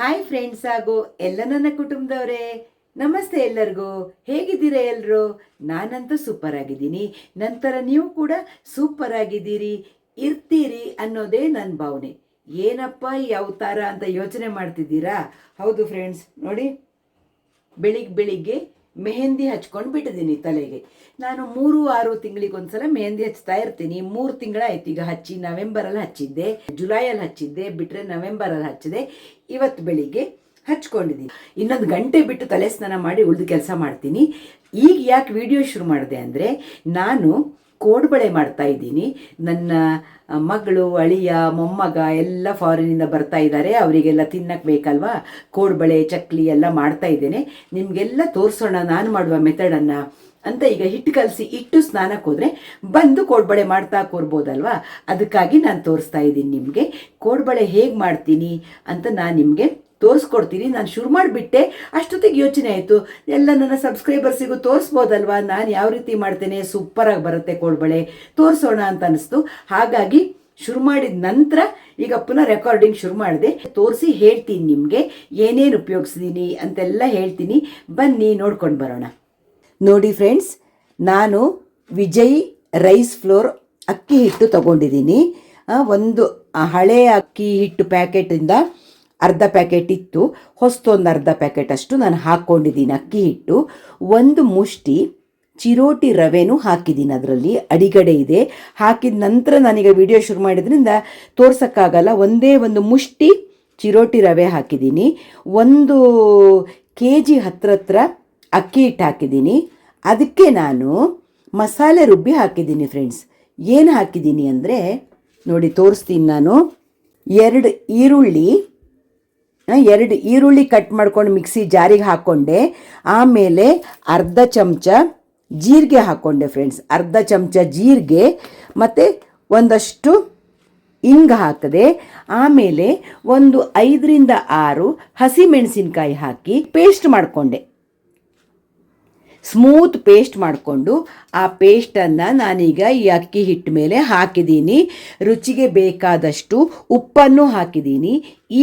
Hi friends ಹಾಗೂ ಎಲ್ಲ ನನ್ನ ಕುಟುಂಬದವರೇ. ನಮಸ್ತೆ ಎಲ್ಲರಿಗೂ. ಹೇಗಿದ್ದೀರಾ ಎಲ್ಲರೂ ನಾನಂತೂ ಸೂಪರ್ ಆಗಿದ್ದೀನಿ. ನಂತರ ನೀವು ಕೂಡ ಸೂಪರ್ ಆಗಿದ್ದೀರಿ, ಇರ್ತೀರಿ ಅನ್ನೋದೇ ನನ್ನ ಭಾವನೆ. ಏನಪ್ಪ ಈ ಅವತಾರ ಅಂತ ಯೋಚನೆ ಮಾಡ್ತಿದ್ದೀರಾ? ಹೌದು ಫ್ರೆಂಡ್ಸ್ ನೋಡಿ. ಬೆಳಿಗ್ಗೆ ಬೆಳಿಗ್ಗೆ ಮೆಹಂದಿ ಹಚ್ಕೊಂಡು ಬಿಟ್ಟಿದ್ದೀನಿ ತಲೆಗೆ. ನಾನು ಮೂರು, ಆರು ತಿಂಗಳಿಗೊಂದ್ಸಲ ಮೆಹಂದಿ ಹಚ್ತಾ ಇರ್ತೀನಿ. ಮೂರು ತಿಂಗಳಾಯ್ತು. ಈಗ ಹಚ್ಚಿ ನವೆಂಬರಲ್ಲಿ ಹಚ್ಚಿದ್ದೆ, ಜುಲೈಯಲ್ಲಿ ಹಚ್ಚಿದ್ದೆ ಬಿಟ್ಟರೆ ನವೆಂಬರಲ್ಲಿ ಹಚ್ಚಿದೆ. ಇವತ್ತು ಬೆಳಿಗ್ಗೆ ಹಚ್ಕೊಂಡಿದ್ದೀನಿ ಇನ್ನೊಂದು ಗಂಟೆ ಬಿಟ್ಟು ತಲೆ ಸ್ನಾನ ಮಾಡಿ ಉಳಿದು ಕೆಲಸ ಮಾಡ್ತೀನಿ. ಈಗ ಯಾಕೆ ವಿಡಿಯೋ ಶುರು ಮಾಡಿದೆ ಅಂದರೆ, ನಾನು ಕೋಡ್ಬಳೆ ಮಾಡ್ತಾ ಇದ್ದೀನಿ. ನನ್ನ ಮಗಳು, ಅಳಿಯ, ಮೊಮ್ಮಗ ಎಲ್ಲ ಫಾರಿನಿಂದ ಬರ್ತಾ ಇದ್ದಾರೆ. ಅವರಿಗೆಲ್ಲ ತಿನ್ನಕ್ಕೆ ಬೇಕಲ್ವಾ? ಕೋಡ್ಬಳೆ, ಚಕ್ಲಿ ಎಲ್ಲ ಮಾಡ್ತಾ ಇದ್ದೇನೆ. ನಿಮಗೆಲ್ಲ ತೋರಿಸೋಣ, ನಾನು ಮಾಡುವ ಮೆಥಡನ್ನು ಅಂತ ಈಗ ಹಿಟ್ಟು ಕಲಸಿ ಇಟ್ಟು ಸ್ನಾನಕ್ಕೆ ಹೋದರೆ ಬಂದು ಕೋಡ್ಬಳೆ ಮಾಡ್ತಾ ಕೂರ್ಬೋದಲ್ವಾ? ಅದಕ್ಕಾಗಿ ನಾನು ತೋರಿಸ್ತಾ ಇದ್ದೀನಿ ನಿಮಗೆ. ಕೋಡ್ಬಳೆ ಹೇಗೆ ಮಾಡ್ತೀನಿ ಅಂತ ನಾನು ನಿಮಗೆ ತೋರಿಸ್ಕೊಡ್ತೀನಿ. ನಾನು ಶುರು ಮಾಡಿಬಿಟ್ಟೆ, ಅಷ್ಟೊತ್ತಿಗೆ ಯೋಚನೆ ಆಯಿತು. ಎಲ್ಲ ನನ್ನ ಸಬ್ಸ್ಕ್ರೈಬರ್ಸಿಗೂ ತೋರಿಸ್ಬೋದಲ್ವಾ? ನಾನು ಯಾವ ರೀತಿ ಮಾಡ್ತೇನೆ? ಸೂಪರಾಗಿ ಬರುತ್ತೆ ಕೋಳ್ಬಳೆ. ತೋರಿಸೋಣ ಅಂತ ಅನಿಸ್ತು. ಹಾಗಾಗಿ ಶುರು ಮಾಡಿದ ನಂತರ ಈಗ ಪುನಃ ರೆಕಾರ್ಡಿಂಗ್ ಶುರು ಮಾಡಿದೆ. ತೋರಿಸಿ ಹೇಳ್ತೀನಿ ನಿಮಗೆ, ಏನೇನು ಉಪಯೋಗಿಸಿದ್ದೀನಿ ಅಂತೆಲ್ಲ ಹೇಳ್ತೀನಿ. ಬನ್ನಿ, ನೋಡ್ಕೊಂಡು ಬರೋಣ. ನೋಡಿ ಫ್ರೆಂಡ್ಸ್ ನಾನು ವಿಜಯ್ ರೈಸ್ ಫ್ಲೋರ್ ಅಕ್ಕಿ ಹಿಟ್ಟು ತಗೊಂಡಿದ್ದೀನಿ. ಒಂದು ಹಳೆಯ ಅಕ್ಕಿ ಹಿಟ್ಟು ಪ್ಯಾಕೆಟಿಂದ ಅರ್ಧ ಪ್ಯಾಕೆಟ್ ಇತ್ತು. ಹೊಸ್ತೊಂದು ಅರ್ಧ ಪ್ಯಾಕೆಟ್ ಅಷ್ಟು ನಾನು ಹಾಕ್ಕೊಂಡಿದ್ದೀನಿ ಅಕ್ಕಿ ಹಿಟ್ಟು, ಒಂದು ಮುಷ್ಟಿ, ಚಿರೋಟಿ ರವೆನೂ ಹಾಕಿದ್ದೀನಿ ಅದರಲ್ಲಿ. ಅಡಿಗಡೆ ಇದೆ. ಹಾಕಿದ ನಂತರ ನಾನೀಗ ವಿಡಿಯೋ ಶುರು ಮಾಡಿದ್ರಿಂದ ತೋರ್ಸೋಕ್ಕಾಗಲ್ಲ. ಒಂದೇ ಒಂದು ಮುಷ್ಟಿ, ಚಿರೋಟಿ ರವೆ ಹಾಕಿದ್ದೀನಿ. ಒಂದು ಕೆ ಜಿ ಹತ್ರ ಹತ್ರ ಅಕ್ಕಿ ಹಿಟ್ಟು ಹಾಕಿದ್ದೀನಿ. ಅದಕ್ಕೆ ನಾನು ಮಸಾಲೆ ರುಬ್ಬಿ ಹಾಕಿದ್ದೀನಿ ಫ್ರೆಂಡ್ಸ್ ಏನು ಹಾಕಿದ್ದೀನಿ ಅಂದರೆ, ನೋಡಿ ತೋರಿಸ್ತೀನಿ ನಾನು, ಎರಡು ಈರುಳ್ಳಿ ಎರಡು ಈರುಳ್ಳಿ ಕಟ್ ಮಾಡ್ಕೊಂಡು ಮಿಕ್ಸಿ ಜಾರಿಗೆ ಹಾಕ್ಕೊಂಡೆ ಆಮೇಲೆ ಅರ್ಧ ಚಮಚ ಜೀರಿಗೆ ಹಾಕ್ಕೊಂಡೆ ಫ್ರೆಂಡ್ಸ್ ಅರ್ಧ ಚಮಚ ಜೀರಿಗೆ, ಮತ್ತು ಒಂದಷ್ಟು ಇಂಗ ಹಾಕದೆ, ಆಮೇಲೆ ಒಂದು ಐದರಿಂದ ಆರು ಹಸಿಮೆಣಸಿನ್ಕಾಯಿ ಹಾಕಿ ಪೇಸ್ಟ್ ಮಾಡಿಕೊಂಡೆ. ಸ್ಮೂತ್ ಪೇಸ್ಟ್ ಮಾಡಿಕೊಂಡು ಆ ಪೇಸ್ಟನ್ನು ನಾನೀಗ ಈ ಅಕ್ಕಿ ಹಿಟ್ಟು ಮೇಲೆ ಹಾಕಿದ್ದೀನಿ. ರುಚಿಗೆ ಬೇಕಾದಷ್ಟು ಉಪ್ಪನ್ನು ಹಾಕಿದ್ದೀನಿ.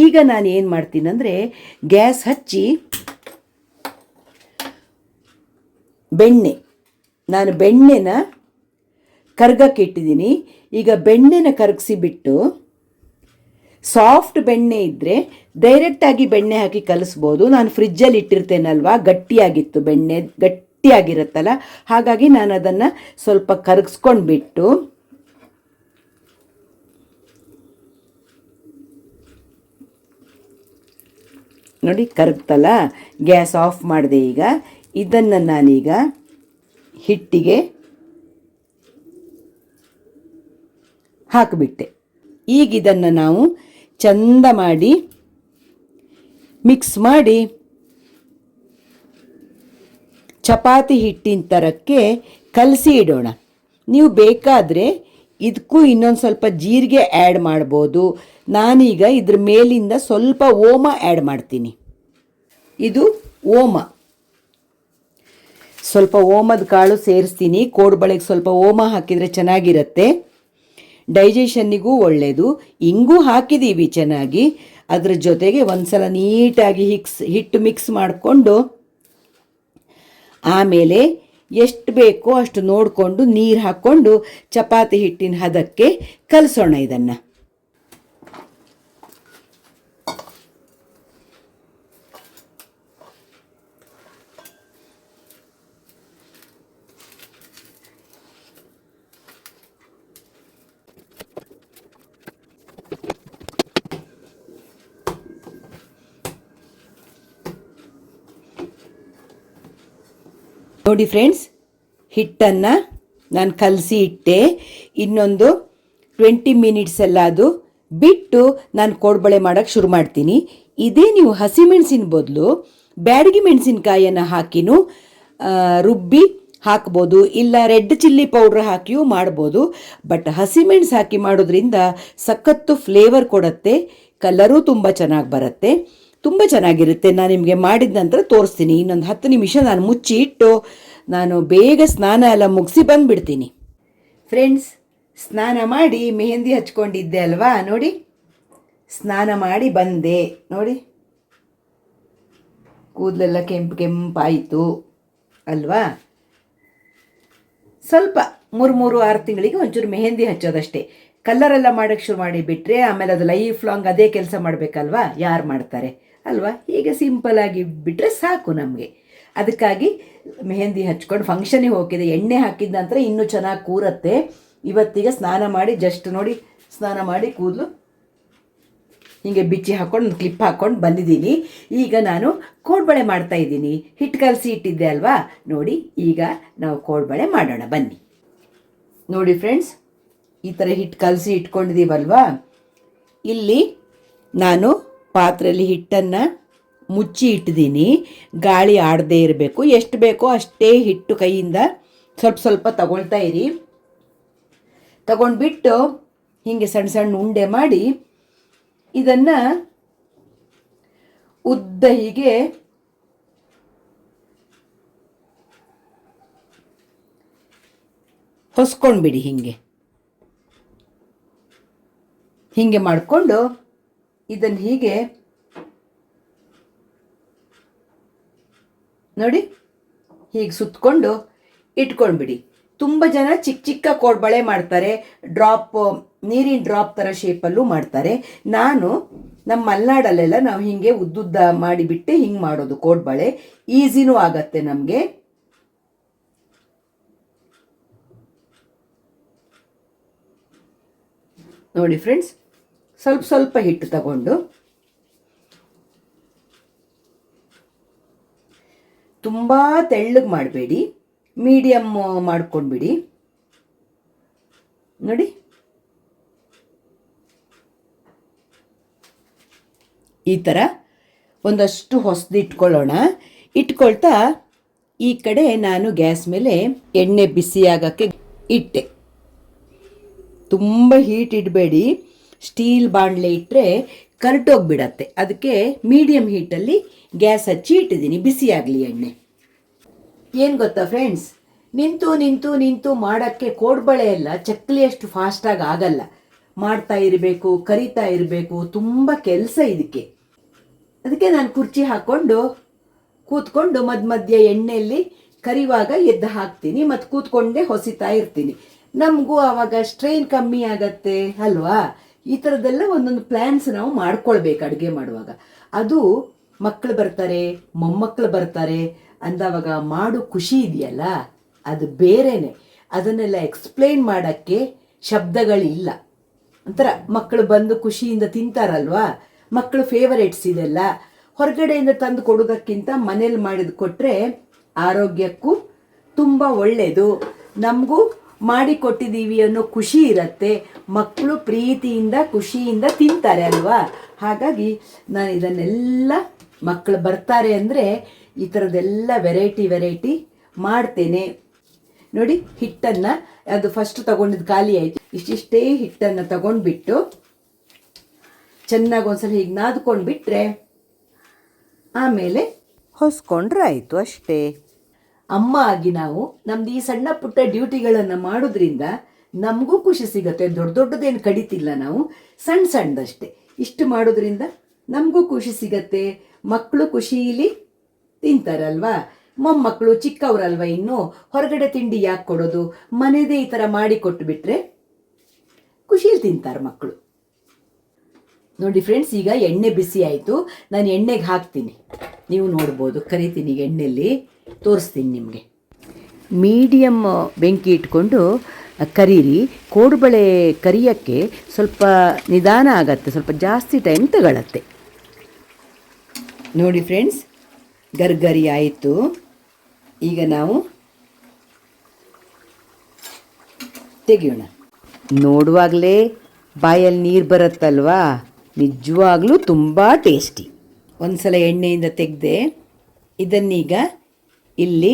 ಈಗ ನಾನು ಏನು ಮಾಡ್ತೀನಿ ಅಂದರೆ ಗ್ಯಾಸ್ ಹಚ್ಚಿ ಬೆಣ್ಣೆ, ನಾನು ಬೆಣ್ಣೆನ ಕರ್ಗಕ್ಕೆ ಈಗ ಬೆಣ್ಣೆನ ಕರಗಿಸಿ ಬಿಟ್ಟು ಸಾಫ್ಟ್ ಬೆಣ್ಣೆ ಇದ್ದರೆ ಡೈರೆಕ್ಟಾಗಿ ಬೆಣ್ಣೆ ಹಾಕಿ ಕಲಿಸ್ಬೋದು. ನಾನು ಫ್ರಿಜ್ಜಲ್ಲಿ ಇಟ್ಟಿರ್ತೇನಲ್ವಾ? ಗಟ್ಟಿಯಾಗಿತ್ತು ಬೆಣ್ಣೆ ಗಟ್ಟಿಯಾಗಿರುತ್ತಲ್ಲ? ಹಾಗಾಗಿ ನಾನು ಅದನ್ನು ಸ್ವಲ್ಪ ಕರಗಿಸ್ಕೊಂಡು ಬಿಟ್ಟು ನೋಡಿ ಕರಗ್ತಲ್ಲ? ಗ್ಯಾಸ್ ಆಫ್ ಮಾಡಿದೆ ಈಗ. ಇದನ್ನು ನಾನೀಗ ಹಿಟ್ಟಿಗೆ ಹಾಕಿಬಿಟ್ಟೆ. ಈಗ ಇದನ್ನು ನಾವು ಚಂದ ಮಾಡಿ ಮಿಕ್ಸ್ ಮಾಡಿ ಚಪಾತಿ ಹಿಟ್ಟಿನ ಥರಕ್ಕೆ ಕಲಸಿ ಇಡೋಣ. ನೀವು ಬೇಕಾದರೆ ಇದಕ್ಕೂ ಇನ್ನೊಂದು ಸ್ವಲ್ಪ ಜೀರಿಗೆ ಆ್ಯಡ್ ಮಾಡ್ಬೋದು. ನಾನೀಗ ಇದ್ರ ಮೇಲಿಂದ ಸ್ವಲ್ಪ ಓಮ ಆ್ಯಡ್ ಮಾಡ್ತೀನಿ. ಇದು ಓಮ. ಸ್ವಲ್ಪ ಓಮದ ಕಾಳು ಸೇರಿಸ್ತೀನಿ. ಕೋಡ್ಬಳೆಗೆ ಸ್ವಲ್ಪ ಓಮ ಹಾಕಿದರೆ ಚೆನ್ನಾಗಿರುತ್ತೆ. ಡೈಜೆಷನ್ನಿಗೂ ಒಳ್ಳೆಯದು ಹಿಂಗೂ ಹಾಕಿದ್ದೀವಿ ಚೆನ್ನಾಗಿ. ಅದರ ಜೊತೆಗೆ ಒಂದು ಸಲ ನೀಟಾಗಿ ಹಿಕ್ಸ್ ಹಿಟ್ಟು ಮಿಕ್ಸ್ ಮಾಡಿಕೊಂಡು ಆಮೇಲೆ ಎಷ್ಟು ಬೇಕೋ ಅಷ್ಟು ನೋಡಿಕೊಂಡು ನೀರು ಹಾಕ್ಕೊಂಡು ಚಪಾತಿ ಹಿಟ್ಟಿನ ಹದಕ್ಕೆ ಕಲಸೋಣ ಇದನ್ನು. ನೋಡಿ ಫ್ರೆಂಡ್ಸ್ ಹಿಟ್ಟನ್ನು ನಾನು ಕಲಸಿ ಇಟ್ಟೆ. ಇನ್ನೊಂದು ಟ್ವೆಂಟಿ ಮಿನಿಟ್ಸ್ ಎಲ್ಲ ಅದು ಬಿಟ್ಟು ನಾನು ಕೋಡ್ಬಳೆ ಮಾಡೋಕ್ಕೆ ಶುರು ಮಾಡ್ತೀನಿ. ಇದೇ ನೀವು ಹಸಿಮೆಣಸಿನ ಬದಲು ಬ್ಯಾಡಗಿ ಮೆಣಸಿನ್ಕಾಯಿಯನ್ನು ಹಾಕಿನೂ ರುಬ್ಬಿ ಹಾಕ್ಬೋದು. ಇಲ್ಲ ರೆಡ್ ಚಿಲ್ಲಿ ಪೌಡ್ರ್ ಹಾಕಿಯೂ ಮಾಡ್ಬೋದು. ಬಟ್ ಹಸಿಮೆಣಸು ಹಾಕಿ ಮಾಡೋದ್ರಿಂದ ಸಖತ್ತು ಫ್ಲೇವರ್ ಕೊಡುತ್ತೆ ಕಲರೂ ತುಂಬ ಚೆನ್ನಾಗಿ ಬರುತ್ತೆ. ತುಂಬ ಚೆನ್ನಾಗಿರುತ್ತೆ. ನಾನು ನಿಮಗೆ ಮಾಡಿದ ನಂತರ ತೋರಿಸ್ತೀನಿ. ಇನ್ನೊಂದು ಹತ್ತು ನಿಮಿಷ ನಾನು ಮುಚ್ಚಿ ಇಟ್ಟು ನಾನು ಬೇಗ ಸ್ನಾನ ಎಲ್ಲ ಮುಗಿಸಿ ಬಂದುಬಿಡ್ತೀನಿ. ಫ್ರೆಂಡ್ಸ್ ಸ್ನಾನ ಮಾಡಿ ಮೆಹಂದಿ ಹಚ್ಕೊಂಡಿದ್ದೆ ಅಲ್ವಾ? ನೋಡಿ. ಸ್ನಾನ ಮಾಡಿ ಬಂದೆ. ನೋಡಿ. ಕೂದಲೆಲ್ಲ ಕೆಂಪು ಕೆಂಪಾಯಿತು ಅಲ್ವಾ? ಸ್ವಲ್ಪ ಮೂರು ಮೂರು, ಆರು ತಿಂಗಳಿಗೆ ಒಂಚೂರು ಮೆಹಂದಿ ಹಚ್ಚೋದಷ್ಟೇ. ಕಲ್ಲರೆಲ್ಲ ಮಾಡೋಕ್ಕೆ ಶುರು ಮಾಡಿ ಬಿಟ್ಟರೆ ಆಮೇಲೆ ಅದು ಲೈಫ್ ಲಾಂಗ್ ಅದೇ ಕೆಲಸ ಮಾಡಬೇಕಲ್ವಾ? ಯಾರು ಮಾಡ್ತಾರೆ? ಅಲ್ವಾ? ಹೀಗೆ ಸಿಂಪಲ್ ಆಗಿ ಬಿಟ್ಟರೆ ಸಾಕು ನಮಗೆ. ಅದಕ್ಕಾಗಿ ಮೆಹಂದಿ ಹಚ್ಕೊಂಡು ಫಂಕ್ಷನಿಗೆ ಹೋಗಿದೆ ಎಣ್ಣೆ ಹಾಕಿದ ನಂತರ ಇನ್ನೂ ಚೆನ್ನಾಗಿ ಕೂರತ್ತೆ. ಇವತ್ತೀಗ ಸ್ನಾನ ಮಾಡಿ ಜಸ್ಟ್ ನೋಡಿ ಸ್ನಾನ ಮಾಡಿ ಕೂದಲು. ಹೀಗೆ ಬಿಚ್ಚಿ ಹಾಕೊಂಡು ಕ್ಲಿಪ್ ಹಾಕ್ಕೊಂಡು ಬಂದಿದ್ದೀನಿ. ಈಗ ನಾನು ಕೋಡ್ಬಳೆ ಮಾಡ್ತಾ ಇದ್ದೀನಿ. ಹಿಟ್ಟು ಕಲಸಿ ಇಟ್ಟಿದ್ದೆ ಅಲ್ವಾ? ನೋಡಿ, ಈಗ ನಾವು ಕೋಡ್ಬಳೆ ಮಾಡೋಣ. ಬನ್ನಿ. ನೋಡಿ ಫ್ರೆಂಡ್ಸ್ ಈ ಥರ ಹಿಟ್ಟು ಕಲಸಿ ಇಟ್ಕೊಂಡಿದ್ದೀವಲ್ವಾ? ಇಲ್ಲಿ ನಾನು ಪಾತ್ರೆಯಲ್ಲಿ ಹಿಟ್ಟನ್ನು ಮುಚ್ಚಿ ಇಟ್ಟಿದ್ದೀನಿ. ಗಾಳಿ ಆಡದೇ ಇರಬೇಕು. ಎಷ್ಟು ಬೇಕೋ ಅಷ್ಟೇ ಹಿಟ್ಟು ಕೈಯಿಂದ ಸ್ವಲ್ಪ ಸ್ವಲ್ಪ ತಗೊಳ್ತಾ ಇರಿ. ತಗೊಂಡ್ಬಿಟ್ಟು ಹೀಗೆ ಸಣ್ಣ ಸಣ್ಣ ಉಂಡೆ ಮಾಡಿ ಇದನ್ನು ಉದ್ದ ಹೀಗೆ ಹೊಸ್ಕೊಂಡ್ಬಿಡಿ ಹೀಗೆ. ಹೀಗೆ ಮಾಡಿಕೊಂಡು ಇದನ್ನು ಹೀಗೆ ನೋಡಿ, ಹೀಗೆ ಸುತ್ತಕೊಂಡು ಇಟ್ಕೊಂಡ್ಬಿಡಿ. ತುಂಬ ಜನ ಚಿಕ್ಕ ಚಿಕ್ಕ ಕೋಡ್ಬಳೆ ಮಾಡ್ತಾರೆ, ಡ್ರಾಪ್, ನೀರಿನ ಡ್ರಾಪ್ ಥರ ಶೇಪಲ್ಲೂ ಮಾಡ್ತಾರೆ. ನಾನು ನಮ್ಮ ಮಲೆನಾಡಲ್ಲೆಲ್ಲ ನಾವು ಹೀಗೆ ಉದ್ದುದ್ದ ಮಾಡಿಬಿಟ್ಟು ಹಿಂಗೆ ಮಾಡೋದು ಕೋಡ್ಬಳೆ ಈಸಿನೂ ಆಗತ್ತೆ ನಮಗೆ. ನೋಡಿ ಫ್ರೆಂಡ್ಸ್ ಸ್ವಲ್ಪ ಸ್ವಲ್ಪ ಹಿಟ್ಟು ತಗೊಂಡು ತುಂಬ ತೆಳ್ಳಗೆ ಮಾಡಬೇಡಿ. ಮೀಡಿಯಮ್ ಮಾಡ್ಕೊಂಡ್ಬಿಡಿ. ನೋಡಿ. ಈ ಥರ ಒಂದಷ್ಟು ಹೊಸದು ಇಟ್ಕೊಳ್ಳೋಣ. ಇಟ್ಕೊಳ್ತಾ ಈ ಕಡೆ ನಾನು ಗ್ಯಾಸ್ ಮೇಲೆ ಎಣ್ಣೆ ಬಿಸಿ ಆಗೋಕ್ಕೆ ಇಟ್ಟೆ. ತುಂಬ ಹೀಟ್ ಇಡಬೇಡಿ. ಸ್ಟೀಲ್ ಬಾಣಲೆ ಇಟ್ಟರೆ ಕರ್ಟೋಗ್ಬಿಡತ್ತೆ. ಅದಕ್ಕೆ ಮೀಡಿಯಂ ಹೀಟಲ್ಲಿ ಗ್ಯಾಸ್ ಹಚ್ಚಿ ಇಟ್ಟಿದ್ದೀನಿ, ಬಿಸಿಯಾಗಲಿ ಎಣ್ಣೆ. ಏನು ಗೊತ್ತಾ ಫ್ರೆಂಡ್ಸ್? ನಿಂತು ನಿಂತು ನಿಂತು ಮಾಡೋಕ್ಕೆ ಕೋಡ್ಬಳೆ ಎಲ್ಲ ಚಕ್ಕಲಿಯಷ್ಟು ಫಾಸ್ಟಾಗಿ ಆಗಲ್ಲ. ಮಾಡ್ತಾ ಇರಬೇಕು, ಕರಿತಾ ಇರಬೇಕು, ತುಂಬ ಕೆಲಸ ಇದಕ್ಕೆ. ಅದಕ್ಕೆ ನಾನು ಕುರ್ಚಿ ಹಾಕ್ಕೊಂಡು ಕೂತ್ಕೊಂಡು ಮಧ್ಯ ಮಧ್ಯ ಎಣ್ಣೆಯಲ್ಲಿ ಕರಿವಾಗ ಎದ್ದು ಹಾಕ್ತೀನಿ ಮತ್ತು ಕೂತ್ಕೊಂಡೇ ಹೊಸಿತಾ ಇರ್ತೀನಿ. ನಮಗೂ ಆವಾಗ ಸ್ಟ್ರೈನ್ ಕಮ್ಮಿ ಆಗತ್ತೆ, ಅಲ್ವಾ? ಈ ಥರದ್ದೆಲ್ಲ ಒಂದೊಂದು ಪ್ಲ್ಯಾನ್ಸ್ ನಾವು ಮಾಡ್ಕೊಳ್ಬೇಕು ಅಡುಗೆ ಮಾಡುವಾಗ. ಅದು ಮಕ್ಕಳು ಬರ್ತಾರೆ ಮೊಮ್ಮಕ್ಕಳು ಬರ್ತಾರೆ ಅಂದವಾಗ ಮಾಡು ಖುಷಿ ಇದೆಯಲ್ಲ? ಅದು ಬೇರೆನೆ. ಅದನ್ನೆಲ್ಲ ಎಕ್ಸ್ಪ್ಲೈನ್ ಮಾಡೋಕ್ಕೆ ಶಬ್ದಗಳಿಲ್ಲ. ಒಂಥರ ಮಕ್ಕಳು ಬಂದು ಖುಷಿಯಿಂದ ತಿಂತಾರಲ್ವಾ? ಮಕ್ಕಳು ಫೇವರೇಟ್ಸ್ ಇದೆಲ್ಲ. ಹೊರಗಡೆಯಿಂದ ತಂದು ಕೊಡೋದಕ್ಕಿಂತ ಮನೇಲಿ ಮಾಡಿದ ಕೊಟ್ಟರೆ ಆರೋಗ್ಯಕ್ಕೂ ತುಂಬ ಒಳ್ಳೆಯದು ನಮಗೂ ಮಾಡಿ ಕೊಟ್ಟಿದ್ದೀವಿ ಅನ್ನೋ ಖುಷಿ ಇರತ್ತೆ. ಮಕ್ಕಳು ಪ್ರೀತಿಯಿಂದ, ಖುಷಿಯಿಂದ ತಿಂತಾರೆ ಅಲ್ವಾ? ಹಾಗಾಗಿ ನಾನು ಇದನ್ನೆಲ್ಲ ಮಕ್ಕಳು ಬರ್ತಾರೆ ಅಂದರೆ ಈ ಥರದ್ದೆಲ್ಲ ವೆರೈಟಿ ವೆರೈಟಿ ಮಾಡ್ತೇನೆ. ನೋಡಿ, ಹಿಟ್ಟನ್ನು, ಅದು ಫಸ್ಟ್ ತಗೊಂಡಿದ್ದು ಖಾಲಿ ಆಯಿತು. ಇಷ್ಟಿಷ್ಟೇ ಹಿಟ್ಟನ್ನು ತಗೊಂಡ್ಬಿಟ್ಟು ಚೆನ್ನಾಗಿ ಒಂದ್ಸಲ ಹೀಗೆ ನಾದ್ಕೊಂಡು ಬಿಟ್ಟರೆ ಆಮೇಲೆ ಹೊಸ್ಕೊಂಡ್ರೆ ಆಯಿತು ಅಷ್ಟೇ. ಅಮ್ಮ ಆಗಿ ನಾವು ನಮ್ದು ಈ ಸಣ್ಣ ಪುಟ್ಟ ಡ್ಯೂಟಿಗಳನ್ನು ಮಾಡೋದ್ರಿಂದ ನಮಗೂ ಖುಷಿ ಸಿಗುತ್ತೆ. ದೊಡ್ಡ ದೊಡ್ಡದೇನು ಕಡಿತಿಲ್ಲ ನಾವು. ಸಣ್ಣ ಸಣ್ಣದಷ್ಟೇ. ಇಷ್ಟು ಮಾಡೋದ್ರಿಂದ ನಮಗೂ ಖುಷಿ ಸಿಗತ್ತೆ. ಮಕ್ಕಳು ಖುಷಿಲಿ ತಿಂತಾರಲ್ವಾ? ಮೊಮ್ಮಕ್ಕಳು ಚಿಕ್ಕವರಲ್ವ ಇನ್ನು? ಹೊರಗಡೆ ತಿಂಡಿ ಯಾಕೆ ಕೊಡೋದು? ಮನೆಯದೇ ಈ ಥರ ಮಾಡಿ ಕೊಟ್ಟುಬಿಟ್ರೆ ಖುಷಿಲಿ ತಿಂತಾರೆ ಮಕ್ಕಳು ನೋಡಿ ಫ್ರೆಂಡ್ಸ್, ಈಗ ಎಣ್ಣೆ ಬಿಸಿ ಆಯಿತು. ನಾನು ಎಣ್ಣೆಗೆ ಹಾಕ್ತೀನಿ. ನೀವು ನೋಡ್ಬೋದು, ಕರಿತೀನಿ ಎಣ್ಣೆಯಲ್ಲಿ ತೋರಿಸ್ತೀನಿ ನಿಮಗೆ. ಮೀಡಿಯಮ್ ಬೆಂಕಿ ಇಟ್ಕೊಂಡು ಕರೀರಿ. ಕೋಡುಬಳೆ ಕರಿಯೋಕ್ಕೆ ಸ್ವಲ್ಪ ನಿಧಾನ ಆಗತ್ತೆ, ಸ್ವಲ್ಪ ಜಾಸ್ತಿ ಟೈಮ್ ತಗೊಳತ್ತೆ. ನೋಡಿ ಫ್ರೆಂಡ್ಸ್ ಗರ್ಗರಿ ಆಯಿತು. ಈಗ ನಾವು ತೆಗಿಯೋಣ. ನೋಡುವಾಗಲೇ ಬಾಯಲ್ಲಿ ನೀರು ಬರುತ್ತಲ್ವಾ? ನಿಜವಾಗ್ಲೂ ತುಂಬ ಟೇಸ್ಟಿ ಒಂದು ಸಲ ಎಣ್ಣೆಯಿಂದ ತೆಗೆದೆ, ಇದನ್ನೀಗ ಇಲ್ಲಿ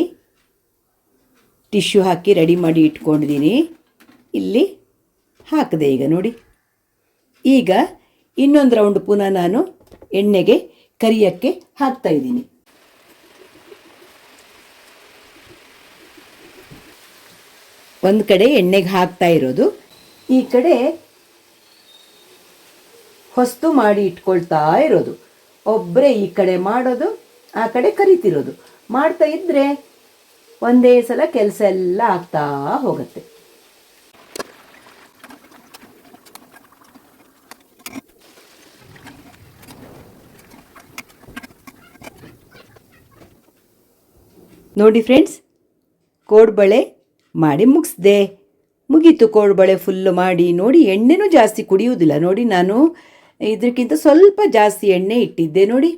ಟಿಶ್ಯೂ ಹಾಕಿ ರೆಡಿ ಮಾಡಿ ಇಟ್ಕೊಂಡಿದ್ದೀನಿ. ಇಲ್ಲಿ ಹಾಕಿದೆ ಈಗ ನೋಡಿ. ಈಗ ಇನ್ನೊಂದು ರೌಂಡ್ ಪುನಃ ನಾನು ಎಣ್ಣೆಗೆ ಕರಿಯಕ್ಕೆ ಹಾಕ್ತಾ ಇದ್ದೀನಿ. ಒಂದು ಕಡೆ ಎಣ್ಣೆಗೆ ಹಾಕ್ತಾ ಇರೋದು. ಈ ಕಡೆ ಹೊಸ್ತು ಮಾಡಿ ಇಟ್ಕೊಳ್ತಾ ಇರೋದು. ಒಬ್ಬರೇ ಈ ಕಡೆ ಮಾಡೋದು, ಆ ಕಡೆ ಕರಿತಿರೋದು. ಮಾಡ್ತಾ ಇದ್ದರೆ ಒಂದೇ ಸಲ ಕೆಲಸ ಎಲ್ಲ ಆಗ್ತಾ ಹೋಗುತ್ತೆ. ನೋಡಿ ಫ್ರೆಂಡ್ಸ್ ಕೋಡ್ಬಳೆ ಮಾಡಿ ಮುಗಿಸ್ದೆ. ಮುಗೀತು ಕೋಡ್ಬಳೆ ಫುಲ್ಲು ಮಾಡಿ, ನೋಡಿ ಎಣ್ಣೆನೂ ಜಾಸ್ತಿ ಕುಡಿಯುವುದಿಲ್ಲ. ನೋಡಿ ನಾನು ಇದಕ್ಕಿಂತ ಸ್ವಲ್ಪ ಜಾಸ್ತಿ ಎಣ್ಣೆ ಇಟ್ಟಿದ್ದೆ, ನೋಡಿ.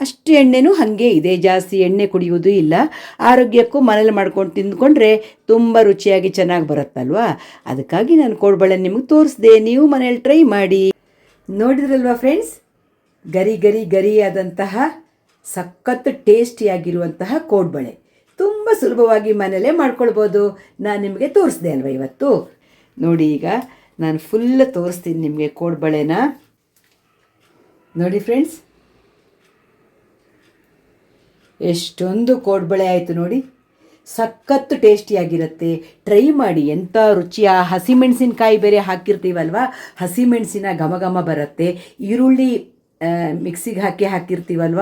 ಅಷ್ಟು ಎಣ್ಣೆನೂ ಹಾಗೆ ಇದೆ. ಜಾಸ್ತಿ ಎಣ್ಣೆ ಕುಡಿಯೋದು ಇಲ್ಲ. ಆರೋಗ್ಯಕ್ಕೂ ಮನೇಲಿ ಮಾಡ್ಕೊಂಡು ತಿಂದ್ಕೊಂಡ್ರೆ ತುಂಬ ರುಚಿಯಾಗಿ ಚೆನ್ನಾಗಿ ಬರುತ್ತಲ್ವಾ? ಅದಕ್ಕಾಗಿ ನಾನು ಕೋಡ್ಬಳೆ ನಿಮಗೆ ತೋರಿಸ್ದೆ. ನೀವು ಮನೇಲಿ ಟ್ರೈ ಮಾಡಿ. ನೋಡಿದ್ರಲ್ವಾ ಫ್ರೆಂಡ್ಸ್? ಗರಿ ಗರಿ ಗರಿಯಾದಂತಹ ಸಖತ್ ಟೇಸ್ಟಿಯಾಗಿರುವಂತಹ ಕೋಡ್ಬಳೆ. ತುಂಬ ಸುಲಭವಾಗಿ ಮನೇಲೇ ಮಾಡ್ಕೊಳ್ಬೋದು. ನಾನು ನಿಮಗೆ ತೋರಿಸ್ದೆ ಅಲ್ವಾ ಇವತ್ತು? ನೋಡಿ ಈಗ ನಾನು ಫುಲ್ ತೋರಿಸ್ತೀನಿ ನಿಮಗೆ ಕೋಡ್ಬಳೆನ. ನೋಡಿ ಫ್ರೆಂಡ್ಸ್. ಎಷ್ಟೊಂದು ಕೋಡ್ಬಳೆ ಆಯಿತು ನೋಡಿ. ಸಖತ್ತು ಟೇಸ್ಟಿಯಾಗಿರುತ್ತೆ. ಟ್ರೈ ಮಾಡಿ ಎಂಥ ರುಚಿಯ ಹಸಿಮೆಣಸಿನಕಾಯಿ ಬೇರೆ ಹಾಕಿರ್ತೀವಲ್ವ? ಹಸಿಮೆಣಸಿನ ಘಮ ಘಮ ಬರುತ್ತೆ. ಈರುಳ್ಳಿ ಮಿಕ್ಸಿಗೆ ಹಾಕಿ ಹಾಕಿರ್ತೀವಲ್ವ?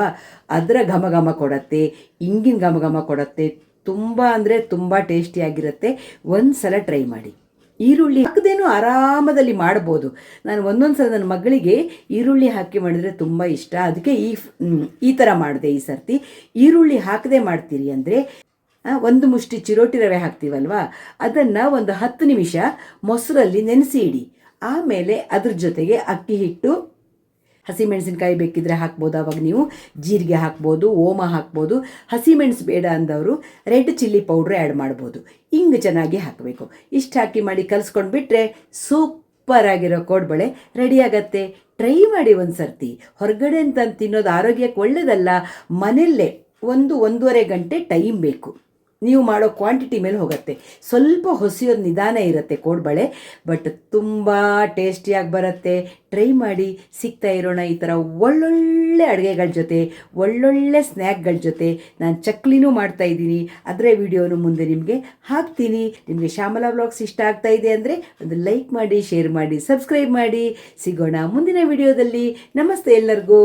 ಅದರ ಘಮ ಘಮ ಕೊಡತ್ತೆ. ಇಂಗಿನ ಘಮ ಘಮ ಕೊಡತ್ತೆ. ತುಂಬ ಅಂದರೆ ತುಂಬ ಟೇಸ್ಟಿಯಾಗಿರುತ್ತೆ. ಒಂದು ಸಲ ಟ್ರೈ ಮಾಡಿ. ಈರುಳ್ಳಿ ಹಾಕದೇನು ಆರಾಮದಲ್ಲಿ ಮಾಡ್ಬೋದು. ನಾನು ಒಂದೊಂದು ಸಲ ನನ್ನ ಮಗಳಿಗೆ ಈರುಳ್ಳಿ ಹಾಕಿ ಮಾಡಿದರೆ ತುಂಬ ಇಷ್ಟ. ಅದಕ್ಕೆ ಈ ಈ ಥರ ಮಾಡಿದೆ ಈ ಸರ್ತಿ. ಈರುಳ್ಳಿ ಹಾಕದೆ ಮಾಡ್ತೀರಿ ಅಂದರೆ ಒಂದು ಮುಷ್ಟಿ ಚಿರೋಟಿ ರವೆ ಹಾಕ್ತೀವಲ್ವಾ? ಅದನ್ನು ಒಂದು ಹತ್ತು ನಿಮಿಷ ಮೊಸರಲ್ಲಿ ನೆನೆಸಿ ಇಡಿ ಆಮೇಲೆ ಅದ್ರ ಜೊತೆಗೆ ಅಕ್ಕಿ ಹಿಟ್ಟು ಹಸಿಮೆಣಸಿನ್ಕಾಯಿ ಬೇಕಿದ್ರೆ ಹಾಕ್ಬೋದು, ಅವಾಗ ನೀವು ಜೀರಿಗೆ ಹಾಕ್ಬೋದು, ಓಮ ಹಾಕ್ಬೋದು, ಹಸಿಮೆಣಸು ಬೇಡ ಅಂದವರು ರೆಡ್ ಚಿಲ್ಲಿ ಪೌಡ್ರ್ ಆ್ಯಡ್ ಮಾಡ್ಬೋದು. ಹಿಂಗೆ ಚೆನ್ನಾಗಿ ಹಾಕಬೇಕು. ಇಷ್ಟು ಹಾಕಿ ಮಾಡಿ ಕಲಿಸ್ಕೊಂಡು ಬಿಟ್ಟರೆ ಸೂಪರ್ ಆಗಿರೋ ಕೋಡ್ಬಳೆ ರೆಡಿ ಆಗತ್ತೆ. ಟ್ರೈ ಮಾಡಿ ಒಂದು ಸರ್ತಿ ಹೊರಗಡೆ ಅಂತ ತಿನ್ನೋದು ಆರೋಗ್ಯಕ್ಕೆ ಒಳ್ಳೆಯದಲ್ಲ ಮನೆಯಲ್ಲೇ ಒಂದು ಒಂದೂವರೆ ಗಂಟೆ ಟೈಮ್ ಬೇಕು. ನೀವು ಮಾಡೋ ಕ್ವಾಂಟಿಟಿ ಮೇಲೆ ಹೋಗುತ್ತೆ. ಸ್ವಲ್ಪ ಹೊಸಿಯೋದು ನಿಧಾನ ಇರುತ್ತೆ ಕೋಡ್ಬಳೆ ಬಟ್ ತುಂಬ ಟೇಸ್ಟಿಯಾಗಿ ಬರುತ್ತೆ. ಟ್ರೈ ಮಾಡಿ, ಸಿಗ್ತಾ ಇರೋಣ ಈ ಥರ ಒಳ್ಳೊಳ್ಳೆ ಅಡುಗೆಗಳ ಜೊತೆ, ಒಳ್ಳೊಳ್ಳೆ ಸ್ನ್ಯಾಕ್ಗಳ ಜೊತೆ ನಾನು ಚಕ್ಲಿನೂ ಮಾಡ್ತಾ ಇದ್ದೀನಿ. ಅದರ ವಿಡಿಯೋನು ಮುಂದೆ ನಿಮಗೆ ಹಾಕ್ತೀನಿ. ನಿಮಗೆ ಶ್ಯಾಮಲಾ ಬ್ಲಾಗ್ಸ್ ಇಷ್ಟ ಆಗ್ತಾ ಇದೆ ಅಂದರೆ ಒಂದು ಲೈಕ್ ಮಾಡಿ ಶೇರ್ ಮಾಡಿ ಸಬ್ಸ್ಕ್ರೈಬ್ ಮಾಡಿ. ಸಿಗೋಣ ಮುಂದಿನ ವಿಡಿಯೋದಲ್ಲಿ. ನಮಸ್ತೆ ಎಲ್ಲರಿಗೂ.